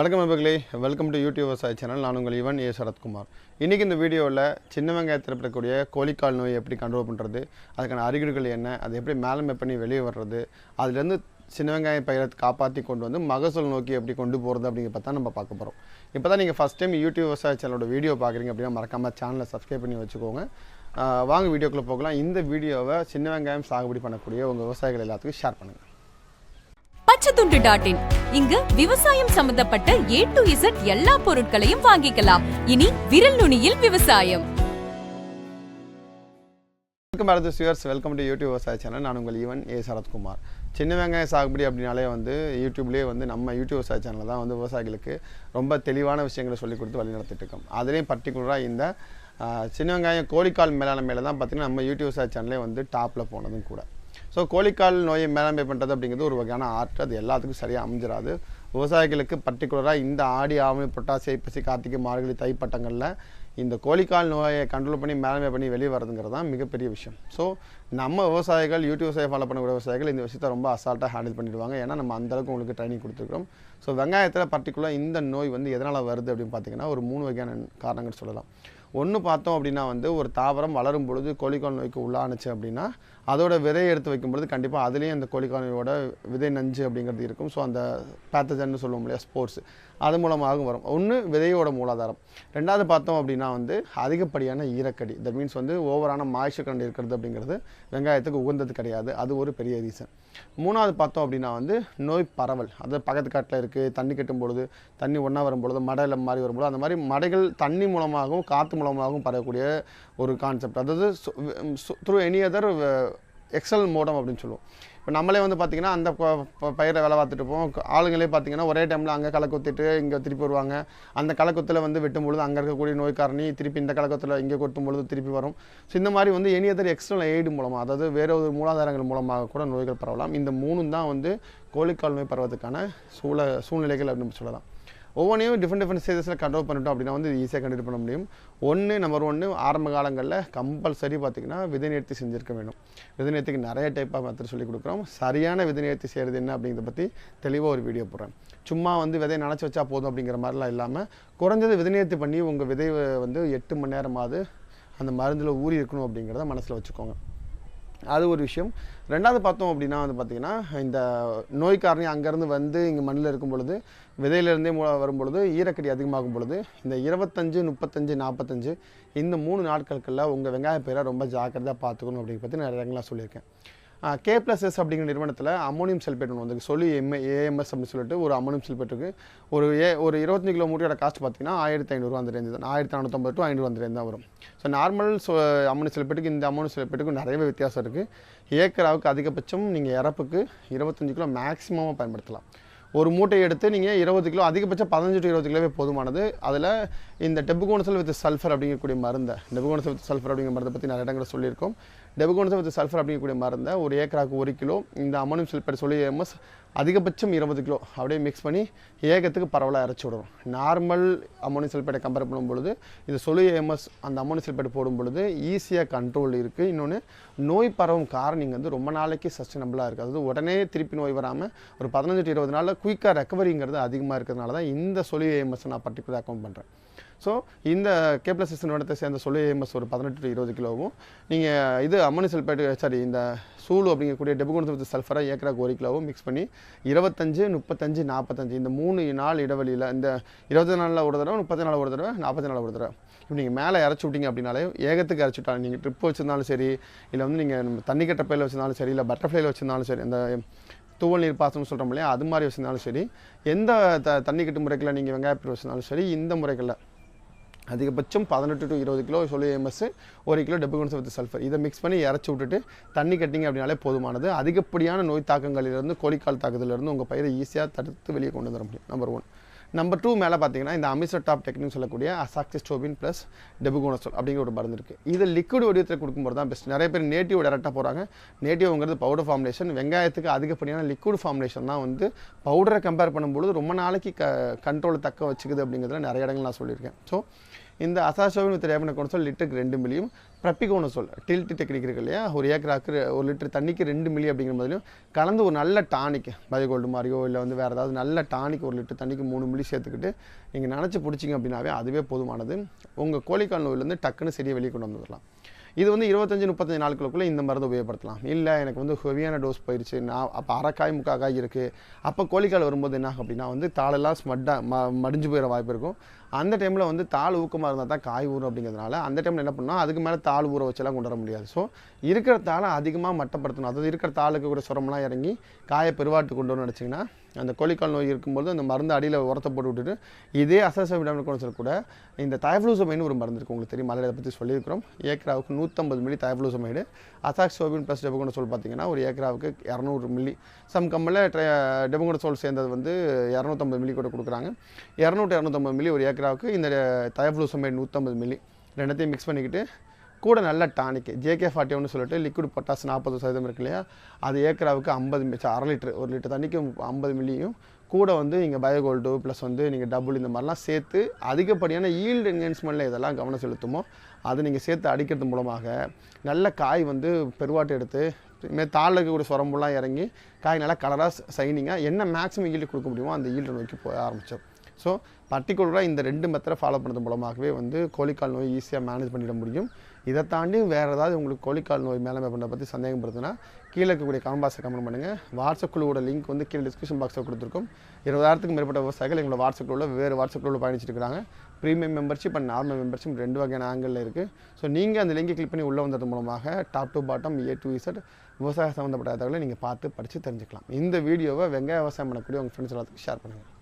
வணக்கம் நண்பர்களே. Welcome to YouTube விவசாய சேனல் நான் உங்கள் இவன் ஏ. சரத்குமார். இன்றைக்கி இந்த வீடியோவில் சின்ன வெங்காயத்தில் ஏற்படக்கூடிய கோழிக்கால் நோயை எப்படி கண்ட்ரோல் பண்ணுறது அதுக்கான அறிகுறிகள் என்ன அதை எப்படி மேலமை பண்ணி வெளியே வர்றது அதுலேருந்து சின்ன வெங்காய பயிரை காப்பாற்றி கொண்டு வந்து மகசூல் நோக்கி எப்படி கொண்டு போகிறது அப்படிங்கிற பார்த்தா நம்ம பார்க்க போகிறோம் இப்போ தான் நீங்கள் ஃபஸ்ட் டைம் யூடியூப் விவசாய சேனலோட வீடியோ பார்க்குறீங்க அப்படின்னா மறக்காமல் சேனலை சப்ஸ்கிரைப் பண்ணி வச்சுக்கோங்க. வாங்க வீடியோக்குள்ளே போகலாம். இந்த வீடியோவை சின்ன வெங்காயம் சாகுபடி பண்ணக்கூடிய உங்கள் விவசாயிகள் எல்லாத்துக்கும் ஷேர் பண்ணுங்கள் பச்சைத்துண்டு டாட் இன் இங்கு விவசாயம் சம்பந்தப்பட்ட ஏ டு இசட் எல்லா பொருட்களையும் வாங்கிக்கலாம். இனி விரல் நுனியில் விவசாயம். Welcome Bharat viewers. Welcome to YouTube விவசாய சேனல். நான் உங்கள் ஈவன் ஏ. சரத்குமார். சின்ன வெங்காய சாகுபடி அப்படின்னாலே வந்து யூடியூப்லேயே வந்து நம்ம யூடியூப் விவசாய சேனல் தான் வந்து விவசாயிகளுக்கு ரொம்ப தெளிவான விஷயங்களை சொல்லி கொடுத்து வழி நடத்திட்டு இருக்கோம். அதுலேயும் பர்டிகுலராக இந்த சின்ன வெங்காயம் கோழிக்கால் மேலாண்மையில தான் பார்த்தீங்கன்னா நம்ம யூடியூப் விவசாய சேனலே வந்து டாப்பில் போனதும் கூட. ஸோ கோழிக்கால் நோயை மேலாண்மை பண்ணுறது அப்படிங்கிறது ஒரு வகையான ஆர்ட் அது எல்லாத்துக்கும் சரியாக அமைஞ்சிடாது விவசாயிகளுக்கு பர்டிகுலராக இந்த ஆடி ஆவணி புட்டாசி ஐப்பசி கார்த்திகை மார்கழி தைப்பட்டங்களில் இந்த கோழிக்கால் நோயை கண்ட்ரோல் பண்ணி மேலாண்மை பண்ணி வெளியே வரதுங்கிறது தான் மிகப்பெரிய விஷயம். ஸோ நம்ம விவசாயிகள் யூடியூப் விவசாயம் ஃபாலோ பண்ணக்கூடிய விவசாயிகள் இந்த விஷயத்தை ரொம்ப அசால்ட்டாக ஹேண்டில் பண்ணிடுவாங்க. ஏன்னா நம்ம அந்தளவுக்கு உங்களுக்கு ட்ரைனிங் கொடுத்துருக்கோம் ஸோ வெங்காயத்தில் பர்டிகுலராக இந்த நோய் வந்து எதனால் வருது அப்படின்னு பார்த்தீங்கன்னா ஒரு மூணு வகையான காரணங்கள் சொல்லலாம். ஒன்று பார்த்தோம் அப்படின்னா வந்து ஒரு தாவரம் வளரும் பொழுது கோழிக்கால் நோய்க்கு உள்ளானுச்சு அப்படின்னா அதோட விதையை எடுத்து வைக்கும் பொழுது கண்டிப்பாக அதுலேயும் அந்த கோழிக்கால் நோயோட விதை நஞ்சு அப்படிங்கிறது இருக்கும். ஸோ அந்த பேத்தஜன்னு சொல்லுவோம் இல்லையா ஸ்போர்ட்ஸ் அது மூலமாகவும் வரும். ஒன்று விதையோட மூலாதாரம். ரெண்டாவது பார்த்தோம் அப்படின்னா வந்து அதிகப்படியான ஈரக்கடி. தட் மீன்ஸ் வந்து ஓவரான மாய்ச்சல் கண்டு இருக்கிறது அப்படிங்கிறது வெங்காயத்துக்கு உகந்தது கிடையாது. அது ஒரு பெரிய ரீசன் மூணாவது பார்த்தோம் அப்படின்னா வந்து நோய் பரவல். அது பக்கத்து காட்டில் இருக்குது தண்ணி கட்டும் பொழுது தண்ணி ஒன்றா வரும்பொழுது மடையில் மாதிரி வரும்பொழுது அந்த மாதிரி மடைகள் தண்ணி மூலமாகவும் காற்று மூலமாகவும் பரவக்கூடிய ஒரு கான்செப்ட் அதாவது through any other excel modem அப்படின்னு சொல்லுவோம். இப்போ நம்மளே வந்து பார்த்திங்கன்னா அந்த ப- பயிரை வேலை பார்த்துட்டு இருப்போம். ஆளுங்களே பார்த்திங்கன்னா ஒரே டைமில் அங்கே களை குத்திட்டு இங்கே திருப்பி வருவாங்க. அந்த களக்குத்தில் வந்து வெட்டும் பொழுது அங்கே இருக்கக்கூடிய நோய் காரணி திருப்பி இந்த கலக்கத்தில் இங்கே கொட்டும் பொழுது திருப்பி வரும். ஸோ இந்த மாதிரி வந்து எனி அதர் எக்ஸ்டர்னல் எய்டு மூலமாக அதாவது வேற ஒரு மூலாதாரங்கள் மூலமாக கூட நோய்கள் பரவலாம். இந்த மூணும் தான் வந்து கோழிக்கால் நோய் பரவதுக்கான சூழ சூழ்நிலைகள் அப்படின்னு சொல்லலாம். ஒவ்வொன்றையும் டிஃப்ரெண்ட் டிஃப்ரெண்ட் ஸ்டேஜஸில் அவுட் பண்ணிட்டோம் அப்படின்னா வந்து ஈஸியாக கண்டிப்பாக பண்ண முடியும். ஒன்று நம்பர் ஒன்று ஆரம்ப காலங்களில் கம்பல்சரி பார்த்திங்கன்னா விதை நேர்த்தி செஞ்சிருக்க வேண்டும் விதை நேர்த்திக்கு நிறைய டைப்பாக மெத்தட் சொல்லி கொடுக்குறோம். சரியான விதை நேர்த்தி செய்கிறது என்ன அப்படிங்கிறத பற்றி தெளிவாக ஒரு வீடியோ போடுறேன். சும்மா வந்து விதையை நினச்சி வச்சா போதும் அப்படிங்கிற மாதிரிலாம் இல்லாமல் குறைஞ்சது விதை நேர்த்தி பண்ணி உங்கள் விதை வந்து எட்டு மணி நேரமாவது அந்த மருந்தில் ஊறி இருக்கணும் அப்படிங்கிறத மனசில் வச்சுக்கோங்க. அது ஒரு விஷயம். ரெண்டாவது பார்த்தோம் அப்படின்னா வந்து பார்த்திங்கன்னா இந்த நோய் காரணி அங்கேருந்து வந்து இங்கே மண்ணில் இருக்கும் பொழுது விதையிலேருந்தே மூ வரும் பொழுது ஈரக்கடி அதிகமாகும் பொழுது இந்த இருபத்தஞ்சு முப்பத்தஞ்சு நாற்பத்தஞ்சு இந்த மூணு நாட்களுக்குள்ள உங்கள் வெங்காய பயிரை ரொம்ப ஜாக்கிரதையாக பார்த்துக்கணும் அப்படின்னு பற்றி நிறைய இடங்களாக சொல்லியிருக்கேன். கே ப்ளஸ் எஸ் அப்படிங்கிற நிறுவனத்தில் அமோனியம் செல்பேட் ஒன்று வந்து சொல்லி எம் ஏஎம்எஸ் அப்படின்னு சொல்லிட்டு ஒரு அமோனியம் செல்பேட் இருக்குது ஒரு ஏ ஒரு இருபத்தஞ்சு கிலோ மூட்டையோட காஸ்ட் பார்த்தீங்கன்னா ஆயிரத்தி ஐநூறுரூவா அந்த ரேஞ்சு தான். ஆயிரத்தி நானூற்றம்பது டு ஐநூறு அந்த ரேஞ்ச் தான் வரும். ஸோ நார்மல் ஸோ அமோனியம் செல்பேட்டுக்கு இந்த அமோனியம் சல்பேட்டுக்கும் நிறையவே வித்தியாசம் இருக்குது ஏக்கராவுக்கு அதிகபட்சம் நீங்கள் இறப்புக்கு இருபத்தஞ்சு கிலோ மேக்ஸிமமாக பயன்படுத்தலாம். ஒரு மூட்டையை எடுத்து நீங்கள் இருபது கிலோ அதிகபட்சம் பதினஞ்சு டு இருபது கிலோவே போதுமானது. அதில் இந்த டெபுகோனசல் வித் சல்ஃபர் அப்படிங்கக்கூடிய மருந்தை டெபுகோனசல் வித் சல்ஃபர் அப்படிங்கிற மருந்தை பற்றி நிறைய இடங்களில் சொல்லியிருக்கோம். டெபகோனிசம் வித் சல்ஃபர் அப்படிங்கக்கூடிய மருந்தை ஒரு ஏக்கராக்கு ஒரு கிலோ இந்த அமோனியம் சல்பேட் சொல்லி எம்எஸ் அதிகபட்சம் இருபது கிலோ. அப்படியே மிக்ஸ் பண்ணி ஏகத்துக்கு பரவலாக இறச்சி விடுறோம் நார்மல் அமோனியம் சல்பேட்டை கம்பேர் பண்ணும் பொழுது இது சொல்லி எம்எஸ் அந்த அமோனியம் சல்பேட் போடும் பொழுது ஈஸியாக கண்ட்ரோல் இருக்குது இன்னொன்று நோய் பரவும் காரணிங்க வந்து ரொம்ப நாளைக்கு சஸ்டைனபிளாக இருக்குது அதாவது உடனே திருப்பி நோய் வராமல் ஒரு பதினஞ்சு டு இருபது நாளில் குயிக்காக ரெக்கவரிங்கிறது அதிகமாக இருக்கிறதுனால தான் இந்த சொல்லி எம்எஸ் நான் பர்டிகுலர் அக்கௌண்ட் பண்ணுறேன் ஸோ இந்த கேப்ளஸ் நிறுவனத்தை சேர்ந்த சொல்லி எம்எஸ் ஒரு பதினெட்டு டு இருபது கிலோவும் நீங்கள் இது அம்மனி சல்பேட்டு சாரி இந்த சூலு அப்படிங்கக்கூடிய டெபுகுணத்து வித் சல்ஃபரை ஏக்கராக்கு ஒரு கிலோவும் மிக்ஸ் பண்ணி இருபத்தஞ்சு முப்பத்தஞ்சு நாற்பத்தஞ்சு இந்த மூணு நாள் இடைவெளியில் இந்த இருபத்தி நாளில் ஒரு தடவை முப்பத்தி நாலு ஒரு தடவை நாற்பத்தி நாலு ஒரு தடவை. இப்போ நீங்கள் மேலே இறச்சி விட்டீங்க அப்படின்னாலே ஏகத்துக்கு இறச்சி விட்டாங்க நீங்கள் ட்ரிப் வச்சுருந்தாலும் சரி இல்லை வந்து நீங்கள் தண்ணி கட்ட பையில் வச்சுருந்தாலும் சரி இல்லை பட்டர்ஃப்ளைல வச்சுருந்தாலும் சரி அந்த தூவல் நீர் பாசனம் சொல்கிறோம் இல்லையா அது மாதிரி வச்சுருந்தாலும் சரி எந்த த தண்ணி கட்டு முறைகளில் நீங்கள் வெங்காயப்பயிர் வச்சுருந்தாலும் சரி இந்த முறைகளில் அதிகபட்சம் பதினெட்டு டு இருபது கிலோ சொல்லி எம்எஸ் ஒரு கிலோ டெபுகன்ஸ் வித் சல்ஃபர் இதை மிக்ஸ் பண்ணி இறச்சி விட்டுட்டு தண்ணி கட்டிங்க அப்படின்னாலே போதுமானது. அதிகப்படியான நோய் தாக்கங்களிலிருந்து கோழிக்கால் தாக்குதலிருந்து உங்கள் பயிரை ஈஸியாக தடுத்து வெளியே கொண்டு வர முடியும் நம்பர் ஒன் நம்பர் டூ மேலே பார்த்தீங்கன்னா இந்த அமிசோடாப் டெக்னிக் சொல்லக்கூடிய அசாக்சிஸ்டோபின் ப்ளஸ் டெபுகோனசோல் அப்படிங்கிற ஒரு மருந்து இருக்குது இது லிக்விட் வடிவத்தில் கொடுக்கும்போது தான் பெஸ்ட் நிறைய பேர் நேட்டிவ் டேரெக்டாக போகிறாங்க நேட்டிவ்ங்கிறது பவுடர் ஃபார்முலேஷன் வெங்காயத்துக்கு அதிகப்படியான லிக்விட் ஃபார்முலேஷன் தான் வந்து பவுடரை கம்பேர் பண்ணும்பொழுது ரொம்ப நாளைக்கு க கண்ட்ரோல் தக்க வச்சுக்குது அப்படிங்கிறதுல நிறைய இடங்கள் நான் சொல்லியிருக்கேன். ஸோ இந்த அசாஷோவின் வித் ரேபன சொல் லிட்டருக்கு ரெண்டு மில்லியும் ப்ரப்பிகோனசோல் டில்ட் டெக்னிக் இருக்கு இல்லையா? ஒரு ஏக்கராக்கு ரெ- ஒரு லிட்டர் தண்ணிக்கு ரெண்டு மில்லி அப்படிங்கிற மாதிரியும் கலந்து ஒரு நல்ல டானிக் பயோகோல்டு மாதிரியோ இல்லை வந்து வேறு ஏதாவது நல்ல டானிக் ஒரு லிட்டர் தண்ணிக்கு மூணு மில்லி சேர்த்துக்கிட்டு நீங்கள் நினச்சி பிடிச்சிங்க அப்படின்னாவே அதுவே போதுமானது. உங்கள் கோழிக்கால் நோயிலேருந்து டக்குன்னு சரியாக வெளியே கொண்டு வந்துடலாம். இது வந்து இருபத்தஞ்சு முப்பத்தஞ்சு நாட்களுக்குள்ளே இந்த மருந்து உபயோகப்படுத்தலாம். இல்லை எனக்கு வந்து ஹெவியான டோஸ் போயிடுச்சு நான் அப்போ அரைக்காய் முக்காக்காய் இருக்குது அப்போ கோழிக்கால் வரும்போது என்ன அப்படின்னா வந்து தாளெல்லாம் ஸ்மட்டாக ம மடிஞ்சு போயிட வாய்ப்பு இருக்கும். அந்த டைமில் வந்து தாள் ஊக்கமாக இருந்தால் தான் காய் ஊறும் அப்படிங்கிறதுனால அந்த டைமில் என்ன பண்ணால் அதுக்கு மேலே தாள் ஊற வச்செல்லாம் கொண்டு வர முடியாது. ஸோ இருக்கிற தாளை அதிகமாக மட்டப்படுத்தணும். அதாவது இருக்கிற தாளுக்கு கூட சுரமெல்லாம் இறங்கி காயை பெருவாட்டு கொண்டு வரணும்னு நினச்சிங்கன்னா அந்த கோழிக்கால் நோய் இருக்கும்போது அந்த மருந்து அடியில் உரத்தை போட்டு விட்டுட்டு இதே அசச விடாமல் கொண்டு கூட இந்த தயஃப்ளூசமைன்னு ஒரு மருந்து இருக்குது உங்களுக்கு தெரியும்? அதை பற்றி சொல்லியிருக்கிறோம். ஏக்கராவுக்கு நூற்றம்பது மில்லி தயஃப்ளூசமைடு. அசாக்சோபின் ப்ளஸ் டெபகுண்ட சோல் பார்த்தீங்கன்னா ஒரு ஏக்கராவுக்கு இரநூறு மில்லி. சம் கம்மில் டெபகுண்ட சோல் சேர்ந்தது வந்து இரநூத்தம்பது மில்லி கூட கொடுக்குறாங்க. இரநூறு இரநூத்தம்பது மில்லி ஒரு ஏக்கராவுக்கு இந்த தயஃப்ளூசமைடு நூற்றம்பது மில்லி. ரெண்டத்தையும் மிக்ஸ் பண்ணிக்கிட்டு கூட நல்ல டானிக் ஜேகே ஃபார்ட்டி ஒன்று சொல்லிட்டு லிக்விட் பொட்டாஸ் நாற்பது சதவீதம் இருக்கு இல்லையா? அது ஏக்கராவுக்கு ஐம்பது மிச்சம் அரை லிட்டர் ஒரு லிட்டர் தண்ணிக்கு ஐம்பது மில்லியும் கூட வந்து நீங்கள் பயோகோல்டு ப்ளஸ் வந்து நீங்கள் டபுள் இந்த மாதிரிலாம் சேர்த்து அதிகப்படியான ஈல்டு என்ஹென்ஸ்மெண்ட்டில் இதெல்லாம் கவனம் செலுத்துமோ அதை நீங்கள் சேர்த்து அடிக்கிறது மூலமாக நல்ல காய் வந்து பெருவாட்டு எடுத்து இதுமாரி தாளில் இருக்கக்கூடிய சுரம்புலாம் இறங்கி காய் நல்லா கலராக சைனிங்காக என்ன மேக்ஸிமம் ஈல்டு கொடுக்க முடியுமோ அந்த ஈல்டு நோக்கி போக ஆரம்பித்தோம் ஸோ பர்டிகுலராக இந்த ரெண்டு மெத்தடை ஃபாலோ பண்ணுறது மூலமாகவே வந்து கோழிக்கால் நோய் ஈஸியாக மேனேஜ் பண்ணிட முடியும். இதை தாண்டி வேறு ஏதாவது உங்களுக்கு கோழிக்கால் நோய் மேலே பண்ண பற்றி சந்தேகம் படுத்துனா கீழே இருக்கக்கூடிய கமெண்ட் பாக்ஸை கமெண்ட் பண்ணுங்கள் வாட்ஸ்அப் குழுவோட லிங்க் வந்து கீழே டிஸ்கிரிப்ஷன் பாக்ஸில் கொடுத்துருக்கோம். இருபதாயிரத்துக்கு மேற்பட்ட விவசாயிகள் எங்களோட வாட்ஸ்அப் குழுவில் வேறு வாட்ஸ்அப் குழுவில் பயணிச்சிருக்காங்க இருக்காங்க premium membership and normal membership ரெண்டு வகையான ஆங்கிளில் இருக்குது ஸோ நீங்கள் அந்த லிங்கை கிளிக் பண்ணி உள்ளே வந்தது மூலமாக top to bottom A to Z விவசாய சம்மந்தப்பட்ட தகவலை நீங்கள் பார்த்து படித்து தெரிஞ்சுக்கலாம். இந்த வீடியோவை வெங்காய விவசாயம் பண்ணக்கூடிய உங்கள் ஃப்ரெண்ட்ஸ் எல்லாத்துக்கும் ஷேர் பண்ணுங்கள்